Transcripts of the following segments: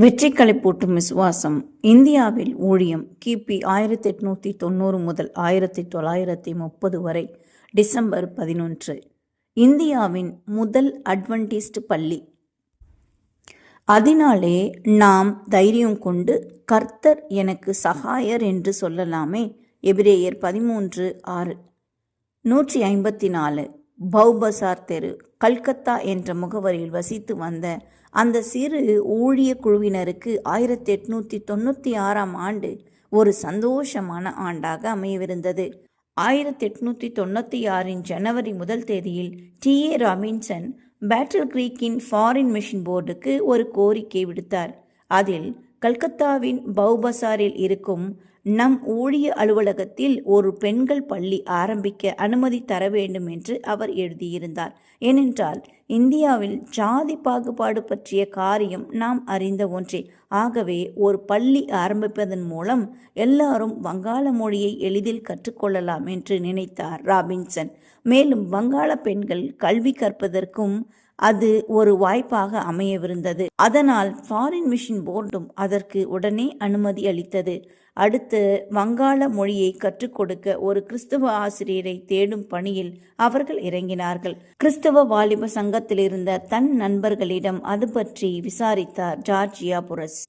வெற்றிகளை போட்டும் விசுவாசம். இந்தியாவில் ஊழியம் கிபி ஆயிரத்தி எட்நூற்றி தொண்ணூறு முதல் ஆயிரத்தி தொள்ளாயிரத்தி முப்பது வரை டிசம்பர் பதினொன்று. இந்தியாவின் முதல் அட்வென்டிஸ்ட் பள்ளி. அதனாலே நாம் தைரியம் கொண்டு கர்த்தர் எனக்கு சகாயர் என்று சொல்லலாமே எபிரேயர் பதிமூன்று ஆறு. நூற்றி ஐம்பத்தி நாலு பௌபசார் தெரு. கல்கத்தா என்ற முகவரியில் வசித்து வந்த அந்த சிறு ஊழிய குழுவினருக்கு ஆயிரத்தி எட்நூற்றி தொண்ணூற்றி ஆறாம் ஆண்டு ஒரு சந்தோஷமான ஆண்டாக அமையவிருந்தது. ஆயிரத்தி எட்நூற்றி தொண்ணூற்றி ஆறின் ஜனவரி முதல் தேதியில் டி. ஏ. ராபின்சன் பேட்டில் கிரீக்கின் ஃபாரின் மிஷன் போர்டுக்கு ஒரு கோரிக்கை விடுத்தார். அதில் கல்கத்தாவின் பௌபசாரில் இருக்கும் நம் ஊழிய அலுவலகத்தில் ஒரு பெண்கள் பள்ளி ஆரம்பிக்க அனுமதி தர வேண்டும் என்று அவர் எழுதியிருந்தார். ஏனென்றால் இந்தியாவில் ஜாதி பாகுபாடு பற்றிய காரியம் நாம் அறிந்த ஒன்றே. ஆகவே ஒரு பள்ளி ஆரம்பிப்பதன் மூலம் எல்லாரும் வங்காள மொழியை எளிதில் கற்றுக்கொள்ளலாம் என்று நினைத்தார் ராபின்சன். மேலும் வங்காள பெண்கள் கல்வி கற்பதற்கும் அது ஒரு வாய்ப்பாக அமையவிருந்தது. அதனால் ஃபாரின் மிஷன் போர்டும் அதற்கு உடனே அனுமதி அளித்தது. அடுத்து வங்காள மொழியை கற்றுக் கொடுக்க ஒரு கிறிஸ்தவ ஆசிரியரை தேடும் பணியில் அவர்கள் இறங்கினார்கள். கிறிஸ்தவ வாலிப சங்கத்தில் இருந்த தன் நண்பர்களிடம் அது பற்றி விசாரித்தார் ஜார்ஜியா புரஸ்.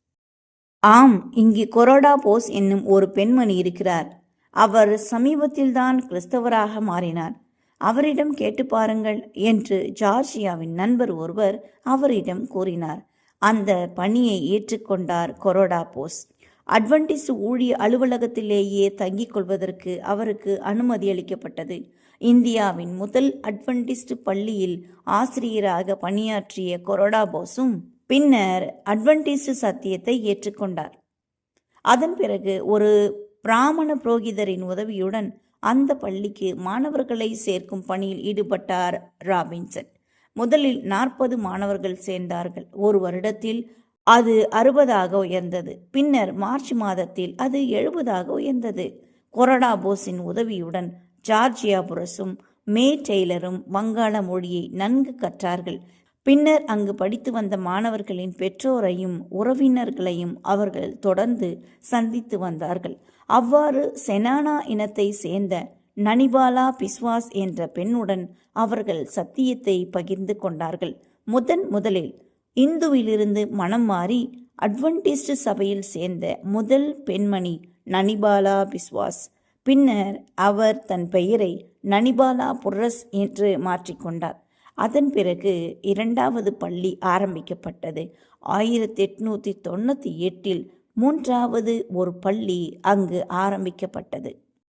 ஆம் இங்கு கொரோடா போஸ் என்னும் ஒரு பெண்மணி இருக்கிறார். அவர் சமீபத்தில்தான் கிறிஸ்தவராக மாறினார். அவரிடம் கேட்டு பாருங்கள் என்று ஜார்ஜியாவின் நண்பர் ஒருவர் அவரிடம் கூறினார். அந்த பணியை ஏற்றுக்கொண்டார் கொரோடா போஸ் அட்வென்டிஸ்ட் ஊழிய அலுவலகத்திலேயே தங்கிக் கொள்வதற்கு அவருக்கு அனுமதி அளிக்கப்பட்டது. இந்தியாவின் முதல் அட்வென்டிஸ்ட் பள்ளியில் ஆசிரியராக பணியாற்றிய கொரோடா போஸும் பின்னர் அட்வென்டிஸ்ட் சத்தியத்தை ஏற்றுக்கொண்டார். அதன் பிறகு ஒரு பிராமண புரோகிதரின் உதவியுடன் அந்த பள்ளிக்கு மாணவர்களை சேர்க்கும் பணியில் ஈடுபட்டார் ராபின்சன். முதலில் நாற்பது மாணவர்கள் சேர்ந்தார்கள். ஒரு வருடத்தில் அது அறுபதாக உயர்ந்தது. பின்னர் மார்ச் மாதத்தில் அது எழுபதாக உயர்ந்தது. கொரடா போஸின் உதவியுடன் ஜார்ஜியா புரசும் மே டெய்லரும் வங்காள மொழியை நன்கு கற்றார்கள். பின்னர் அங்கு படித்து வந்த மாணவர்களின் பெற்றோரையும் உறவினர்களையும் அவர்கள் தொடர்ந்து சந்தித்து வந்தார்கள். அவ்வாறு செனானா இனத்தை சேர்ந்த நனிபாலா பிஸ்வாஸ் என்ற பெண்ணுடன் அவர்கள் சத்தியத்தை பகிர்ந்து கொண்டார்கள். முதன் முதலில் இந்துவிலிருந்து மனம் மாறி அட்வன்டிஸ்ட் சபையில் சேர்ந்த முதல் பெண்மணி நனிபாலா பிஸ்வாஸ். பின்னர் அவர் தன் பெயரை நனிபாலா புர்ரஸ் என்று மாற்றிக்கொண்டார் அதன் பிறகு இரண்டாவது பள்ளி ஆரம்பிக்கப்பட்டது. ஆயிரத்தி எட்நூற்றி தொண்ணூற்றி எட்டில் மூன்றாவது ஒரு பள்ளி அங்கு ஆரம்பிக்கப்பட்டது.